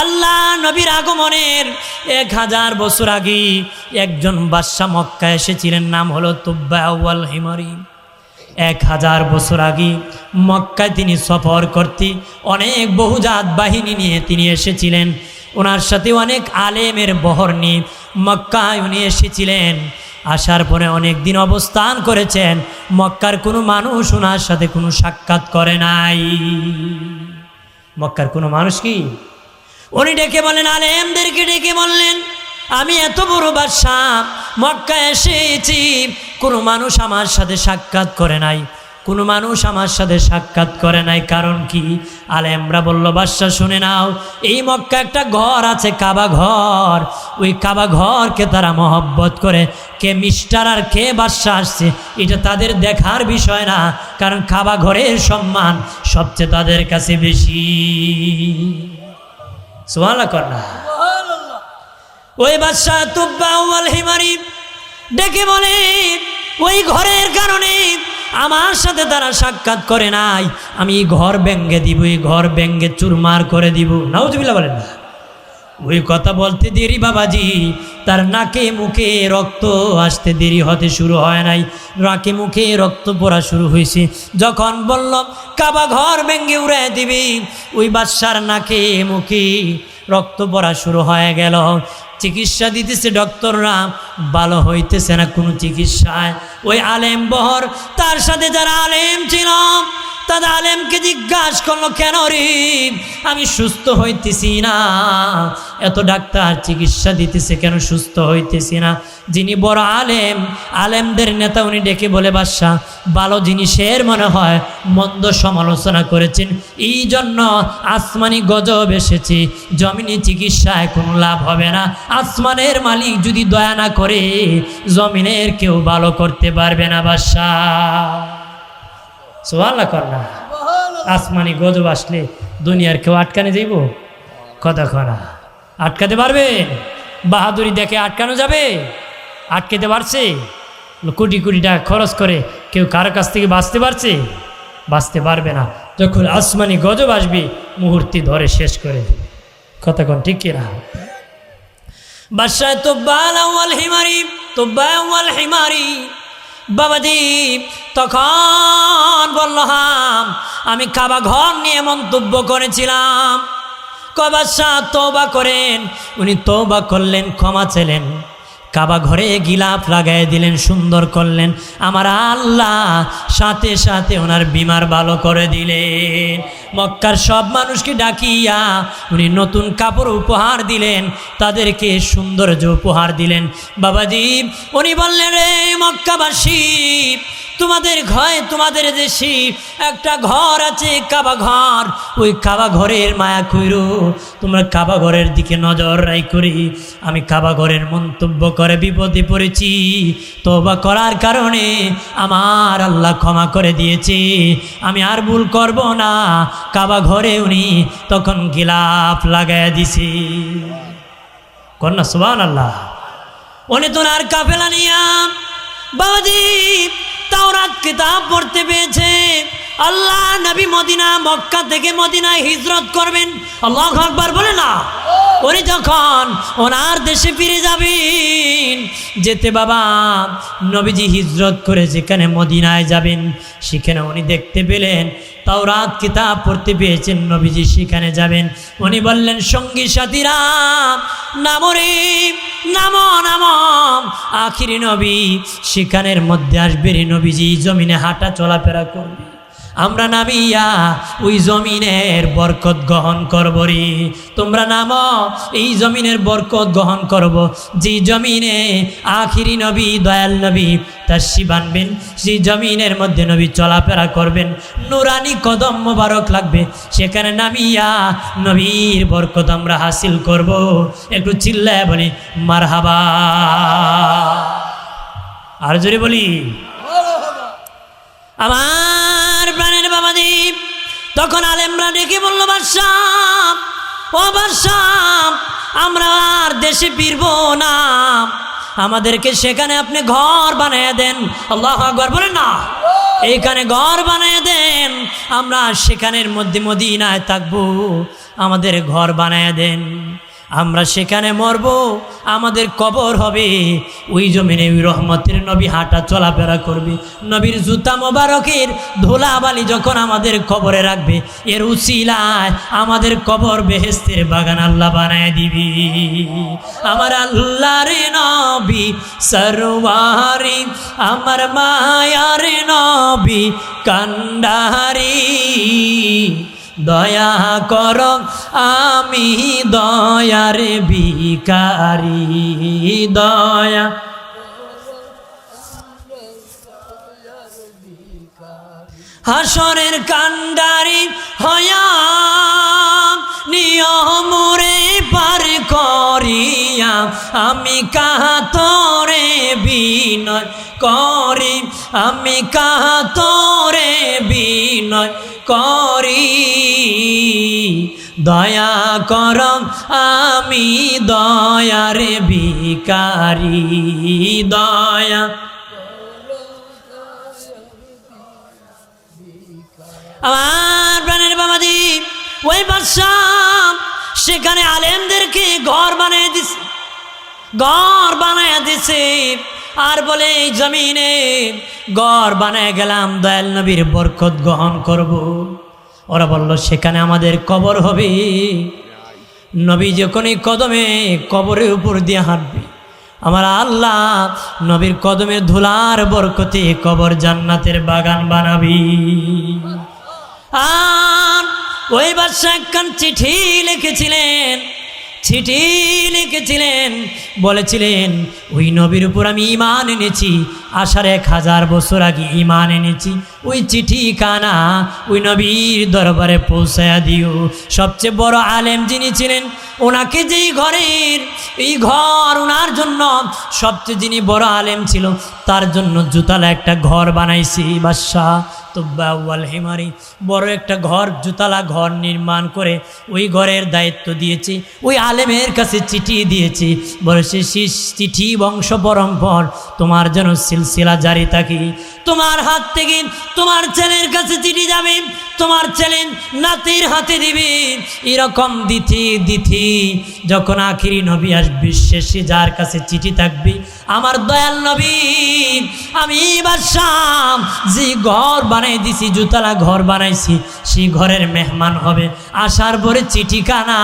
আল্লাহ নবীর আগমনের এক হাজার বছর আগে একজন বাদশাহ মক্কা এসেছিলেন, নাম হলো তুব্বা আউয়াল হিমারি। এক হাজার বছর আগে মক্কায় তিনি সফর করতে অনেক বহুজাত বাহিনী নিয়ে তিনি এসেছিলেন। ওনার সাথে অনেক আলেমের বহর নিয়ে মক্কায় উনি এসেছিলেন। আসার পরে অনেক দিন অবস্থান করেছেন, মক্কার কোনো মানুষ ওনার সাথে কোনো সাক্ষাৎ করে নাই। মক্কার কোনো মানুষ কি? উনি ডেকে বলেন, আলেমদেরকে ডেকে বললেন, আমি এত বড় বাদশাহ মক্কা এসেছি, কোনো মানুষ আমার সাথে সাক্ষাৎ করে নাই। কোনো মানুষ আমার সাথে সাক্ষাৎ করে নাই, কারণ কি? আলেমরা বলল, বাদশাহ, শুনে নাও, এই মক্কা একটা ঘর আছে, কাবা ঘর। ওই কাবা ঘরকে তারা মহব্বত করে, কে মিস্টার আর কে বাদশাহ আসছে, এটা তাদের দেখার বিষয় না, কারণ কাবা ঘরের সম্মান সবচেয়ে তাদের কাছে বেশি। সোয়ালা কর না ওই বাদশাহ তুব্বা ওয়াল হিমারি ডেকে বলে, ওই ঘরের কারণে আমার সাথে তারা সাক্ষাৎ করে নাই। আমি ঘর ব্যঙ্গে দিব, এই ঘর ব্যঙ্গে চুরমার করে দিব। নাউজবিল্লা বলেন না। ওই কথা বলতে দেরি বাবাজি, তার নাকে মুখে রক্ত আসতে দেরি হতে শুরু হয় নাই। নাকে মুখে রক্ত পড়া শুরু হয়েছে। যখন বলল, কাবা ঘর ভেঙ্গে উড়াই দিবি। ওই বাদশার নাকে মুখে রক্ত পড়া শুরু হয়ে গেল। চিকিৎসা দিতেছে ডক্টররা, ভালো হইতেছে না কোনো চিকিৎসায়। ওই আলেম বহর, তার সাথে যারা আলেম ছিল, তাদের আলেমকে জিজ্ঞাসা করল, কেন রে? আমি সুস্থ হইতেছি না। এত ডাক্তার চিকিৎসা দিতেছে, কেন সুস্থ হইতেছি না? যিনি বড় আলেম, আলেমদের নেতা উনি ডেকে বলে, বাদশাহ, ভালো জিনিসের মনে হয় মন্দ সমালোচনা করেছেন। এই জন্য আসমানি গজব এসেছে। জমিনি চিকিৎসায় কোনো লাভ হবে না। আসমানের মালিক যদি দয়া না করে, জমিনের কেউ ভালো করতে পারবে না, বাদশাহ। সোয়াল্লা কর না। আসমানি গজব আসলে দুনিয়ার কেউ আটকানে যাইব? কথা খনা আটকাতে পারবে বাহাদুরি দেখে আটকানো যাবে? আটকাতে পারছে? কোটি কোটি টাকা খরচ করে কেউ কারও কাছ থেকে বাঁচতে পারছে? বাঁচতে পারবে না। যখন আসমানি গজব আসবে, মুহূর্তে ধরে শেষ করে কন ঠিক কিনা? বাদশাহ তোব্বাল হিমারি তোব্বা আউয়াল হিমারি বাবাজি তখন বলল, হাম, আমি কাবা ঘর নিয়ে মন্তব্য করেছিলাম। কবাদশাহ তৌবা করেন। উনি তৌবা করলেন, ক্ষমা চাইলেন কাবা ঘরে গিলাফ লাগাই দিলেন, সুন্দর করলেন। আমার আল্লাহ সাথে সাথে ওনার বিমার ভালো করে দিলেন। মক্কার সব মানুষকে ডাকিয়া উনি নতুন কাপড় উপহার দিলেন, তাদেরকে সৌন্দর্য উপহার দিলেন। বাবাজি, উনি বললেন, রে মক্কাবাসী তোমাদের ঘরে তোমাদের দেশে একটা ঘর আছে, কাবা ঘর। ওই কাবা ঘরের মায়া কইরো, তোমরা কাবা ঘরের দিকে নজর রাই করি আমি কাবা ঘরের মন্তব্য করে বিপদে পড়েছি। তোবা করার কারণে আমার আল্লাহ ক্ষমা করে দিয়েছে। আমি আর ভুল করব না। কাবা ঘরে উনি তখন গিলাপ লাগাই দিছি। কন্যা সুবান আল্লাহ উনি তো আর কাফেলা নিয়া। বাবাজি তাওরাত কিতাব পড়তে পেয়েছে। আল্লাহ নবী মদিনা, মক্কা থেকে মদিনায় হিজরত করবেন। আল্লাহ আকবার বলে না? উনি যখন ওনার দেশে ফিরে যাবেন, যেতে বাবা, নবীজি হিজরত করে যেখানে মদিনায় যাবেন, সেখানে উনি দেখতে পেলেন, তাওরাত কিতাব পড়তে পেয়েছেন, নবীজি সেখানে যাবেন। উনি বললেন, সঙ্গী সাথীরা নামরে নাম নাম। আখিরি নবী, সেখানের মধ্যে আসবে নবীজি, জমিনে হাঁটা চলাফেরা করবে। আমরা নামিয়া ওই জমিনের বরকত গ্রহণ করব রে তোমরা নাম এই জমিনের বরকত গ্রহণ করব। যে জমিনে আখিরি নবী দয়াল নবী তার শিবানবেন সেই জমিনের মধ্যে নবী চলাফেরা করবেন নুরানি কদম মোবারক লাগবে। সেখানে নামিয়া নবীর বরকত আমরা হাসিল করব। একটু চিল্লায় বলি মার হাবা আর জোরে বলি আমার তখন আলেমরা ডেকে বলল, বাদশাহ, ও বাদশাহ, আমরা আর দেশে ফিরবো না। আমাদেরকে সেখানে আপনি ঘর বানিয়ে দেন। আল্লাহ আকবর, বলেন না। এইখানে ঘর বানিয়ে দেন, আমরা সেখানের মধ্যে মদিনায় থাকব। আমাদের ঘর বানিয়ে দেন। আমরা সেখানে মরব, আমাদের কবর হবে। ওই জমিনে ওই রহমতের নবী হাঁটা চলাফেরা করবে। নবীর জুতা মোবারকের ধুলাবালি যখন আমাদের কবরে রাখবে, এর উচিলায় আমাদের কবর বেহেস্তের বাগান আল্লাহ বানায় দিবি। আমার আল্লাহ রে নবী সরওয়ারি, আমার মায়ার নবী কান্ডারি। দয়া কর, আমি দয়ার বিকারি দয়া হাসরের কান্ডারি হয়া, নিয়মরে পার করিয়া, আমি কাহাতরে বিনয় করি, আমি কাহাতরে বিনয় করি। দয়া কর, আমি দয়ার বিকারি দয়া আমার প্রাণের বাবাজি, ওই বাদশাহ, সেখানে আলেমদেরকে ঘর বানিয়ে দিছে, ঘর বানায় দিছে। আর বলে, এই জমিনে ঘর বানায় গেলাম, দয়াল নবীর বরকত গ্রহণ করব। ওরা বলল, সেখানে আমাদের কবর হবে নবী যখনই কদমে কবরের উপর দিয়ে হাঁটবে, আমার আল্লাহ নবীর কদমে ধুলার বরকতে কবর জান্নাতের বাগান বানাবি আর ওই বাদশাহ একখান চিঠি লিখেছিলেন চিঠি লিখেছিলেন, বলেছিলেন, ওই নবীর উপর আমি ইমান এনেছি আসার এক হাজার বছর আগে ইমান এনেছি। ওই চিঠি কানা ওই নবীর দরবারে পৌঁছায়া দিও। সবচেয়ে বড় আলেম যিনি ছিলেন, ওনাকে যেই ঘরের, এই ঘর ওনার জন্য সবচেয়ে যিনি বড় আলেম ছিল, তার জন্য জুতালা একটা ঘর বানাইছি, বাদশাহ তোব্বাউল হেমারি। বড় একটা ঘর, জুতালা ঘর নির্মাণ করে ওই ঘরের দায়িত্ব দিয়েছি, ওই আলেমের কাছে চিঠি দিয়েছি। বড় সে চিঠি, বংশ পরম্পর, তোমার যেন সিলসিলা জারি থাকি। তোমার হাত থেকে তোমার ছেলের কাছে চিঠি যাবে, তোমার ছেলে নাতির হাতে দিবে। এরকম দিথি দিথি যখন আখিরি নবী আসবে, শেষে যার কাছে চিঠি থাকবে আমার দয়াল নবী, আমি বাদশাহ যে ঘর বানাই দিছি, জুতলা ঘর বানাইছি, সেই ঘরের মেহমান হবে। আসার পরে চিঠি কানা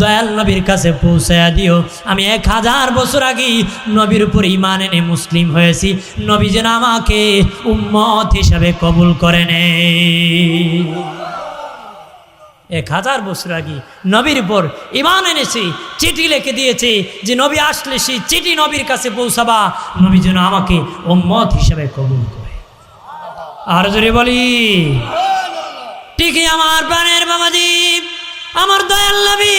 দয়াল নবীর কাছে পৌঁছায়া দিও। আমি এক হাজার বছর আগে নবীর উপর ইমান এনে মুসলিম হয়েছি। নবী যেন আমাকে উম্মত হিসাবে কবুল করে নে এক হাজার বছর আগে নবীর উপর ইমান এনেছি, চিঠি লিখে দিয়েছে যে নবী আসলে সেই চিঠি নবীর কাছে পৌঁছাবা, নবী যেন আমাকে উম্মত হিসাবে কবুল করে। আর যদি বলি, ঠিকই আমার প্রাণের বাবাজি, আমার দয়াল নবী,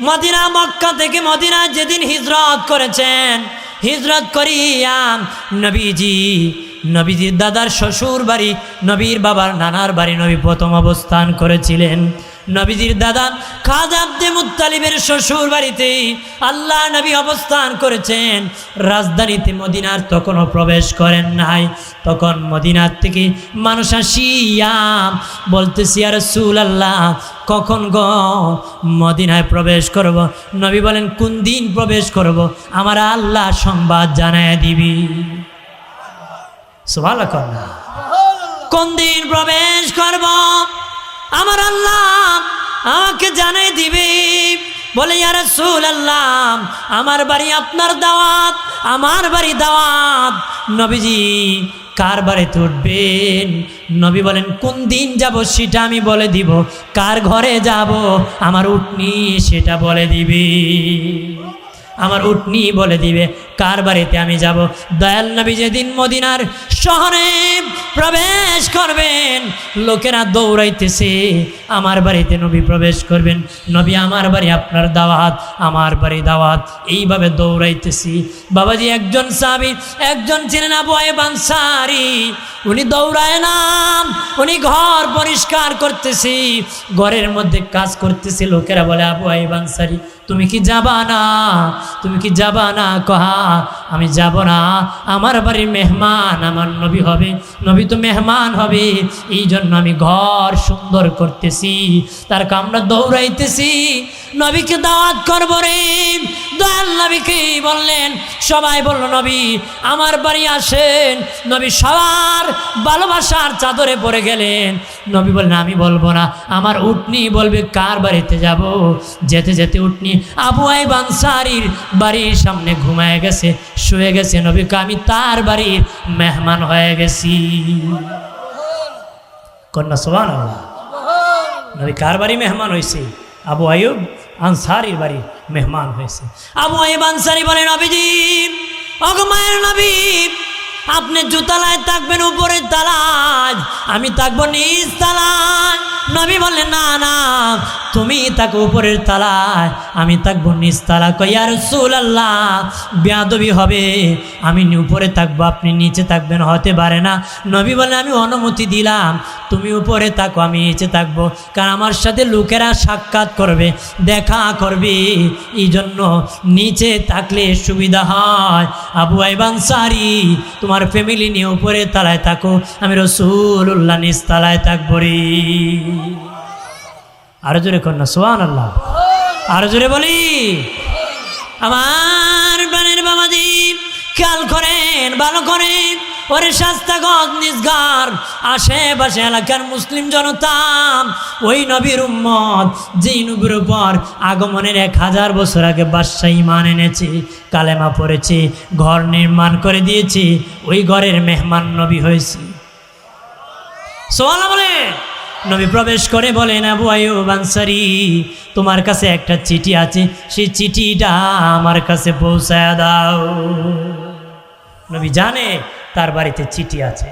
মদিনা, মক্কা থেকে মদিনা যেদিন হিজরত করেছেন, হিজরত করিয়া নবীজি নবীজির দাদার শ্বশুর বাড়ি, নবীর বাবার নানার বাড়ি নবী প্রথম অবস্থান করেছিলেন। নবীজির দাদা খাজা আব্দে মুত্তালিবের শ্বশুর বাড়িতে আল্লাহ নবী অবস্থান করেছেন। রাজধানীতে মদিনার তখনও প্রবেশ করেন নাই। তখন মদিনার থেকে মানুষ আসিয়া বলতেছি আর সুল আল্লাহ কখন গ মদিনায় প্রবেশ করব? নবী বলেন, কোন দিন প্রবেশ করব? আমার আল্লাহ সংবাদ জানায় দিবি। কোন দিন প্রবেশ করব? আমার আল্লাহ আমাকে জানাই দিবে। বলে ইয়ার আল্লাহ আমার বাড়ি আপনার দাওয়াত, আমার বাড়ি দাওয়াত। নবীজি, কার বাড়িতে উঠবেন নবী বলেন, কোন দিন যাব সেটা আমি বলে দিব। কার ঘরে যাব আমার উঠনি সেটা বলে দিবি। আমার উটনি বলে দিবে, কার বাড়িতে আমি যাব? দয়াল নবী যেদিন মদিনার শহরে প্রবেশ করবেন, লোকেরা দৌড়াইতেছে, আমার বাড়িতে নবী প্রবেশ করবেন। নবী, আমার বাড়ি আপনার দাওয়াত, আমার বাড়ি দাওয়াত। এইভাবে দৌড়াইতেছি। বাবাজি একজন সাবি একজন ছিলেন আবু বানসারি উনি দৌড়ায় নাম উনি ঘর পরিষ্কার করতেছি, ঘরের মধ্যে কাজ করতেছি, লোকেরা বলে আবু বানসারি তুমি কি যাবা না? তুমি কি যাবা না কহা? আমি যাব না। আমার বাড়ির মেহমান আমার নবী হবে। নবী তো মেহমান হবে। এই জন্য আমি ঘর সুন্দর করতেছি। তার কামরা দৌড়াইতেছি। নবীকে দাওয়াত করব রে। দয়াল নবীকে বললেন, সবাই বলল, নবী, আমার বাড়ি আসেন। নবী সবার ভালোবাসার চাদরে পড়ে গেলেন। নবী বললেন, আমি বলব না। আমার উটনি বলবে, কার বাড়িতে যাব? যেতে যেতে উটনি আবু আইব আনসারির বাড়ির সামনে ঘুমায় গেছে। শুয়ে গেছে নবীকে আমি তার বাড়ির মেহমান হয়ে গেছি। কন্যা সোহান নবী কার বাড়ি মেহমান হয়েছে? আবু আয়ুব আনসারির বাড়ি মেহমান হয়েছে। আবু আয়ুব আনসারি বলে নবীজি অগমায়ের নবী, আপনি জুতালায় থাকবেন উপরের তালায় আমি থাকব নিজ তালায় নবী বললেন, না না তুমি থাকো উপরের তালায়, আমি থাকব তালা কইয়া রসুল আল্লাহ বেয়াদবি হবে। আমি উপরে থাকব, আপনি নিচে থাকবেন, হতে পারে না। নবী বলে আমি অনুমতি দিলাম, তুমি উপরে থাকো, আমি নিচে থাকব। কারণ আমার সাথে লোকেরা সাক্ষাৎ করবে, দেখা করবে। এই জন্য নিচে থাকলে সুবিধা হয়। আবু আইবান সারি, তোমার ফ্যামিলি নিয়ে উপরে তালায় থাকো, আমি রসুল্লাহ নিজ তালায় থাকব রে। আরও জোরে কন্যা সোহান আল্লাহ আরও জোরে বলি, আমার বানের বাবাজি খেয়াল করেন, ভালো করেন। ওরে শাস্তাগত নিজগার আশেপাশে এলাকার মুসলিম জনতা, ওই নবীর উম্মত, যেই নবীর উপর আগমনের এক হাজার বছর আগে বাদশাহ ইমান এনেছে, কালেমা পড়েছে, ঘর নির্মাণ করে দিয়েছে, ওই ঘরের মেহমান নবী হয়েছে। সোয়ালা বলে নবী প্রবেশ করে বলেন, আবু আয়ুব আনসারি, তোমার কাছে একটা চিঠি আছে। সেই চিঠিটা আমার কাছে পৌঁছায় দাও। নবী জানে তার বাড়িতে চিঠি আছে।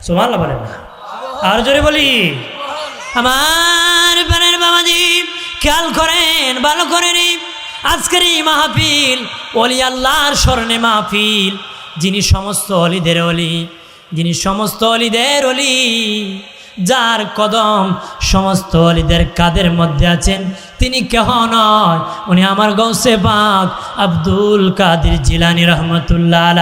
সোমাল্লা বলে না। আর জোরে বলি, আমার বানের বাবাজি, খেয়াল করেন, ভালো করেন আজকের এই মাহফিল অলি আল্লাহর স্মরণে মাহফিল। যিনি সমস্ত অলিদের অলি, যিনি সমস্ত অলিদের অলি যার কদম সমস্ত অলিদের কাদের মধ্যে আছেন, তিনি কেহ নয় উনি আমার গৌসে বাঘ আব্দুল কাদির জিলানি রহমতুল্লাহ।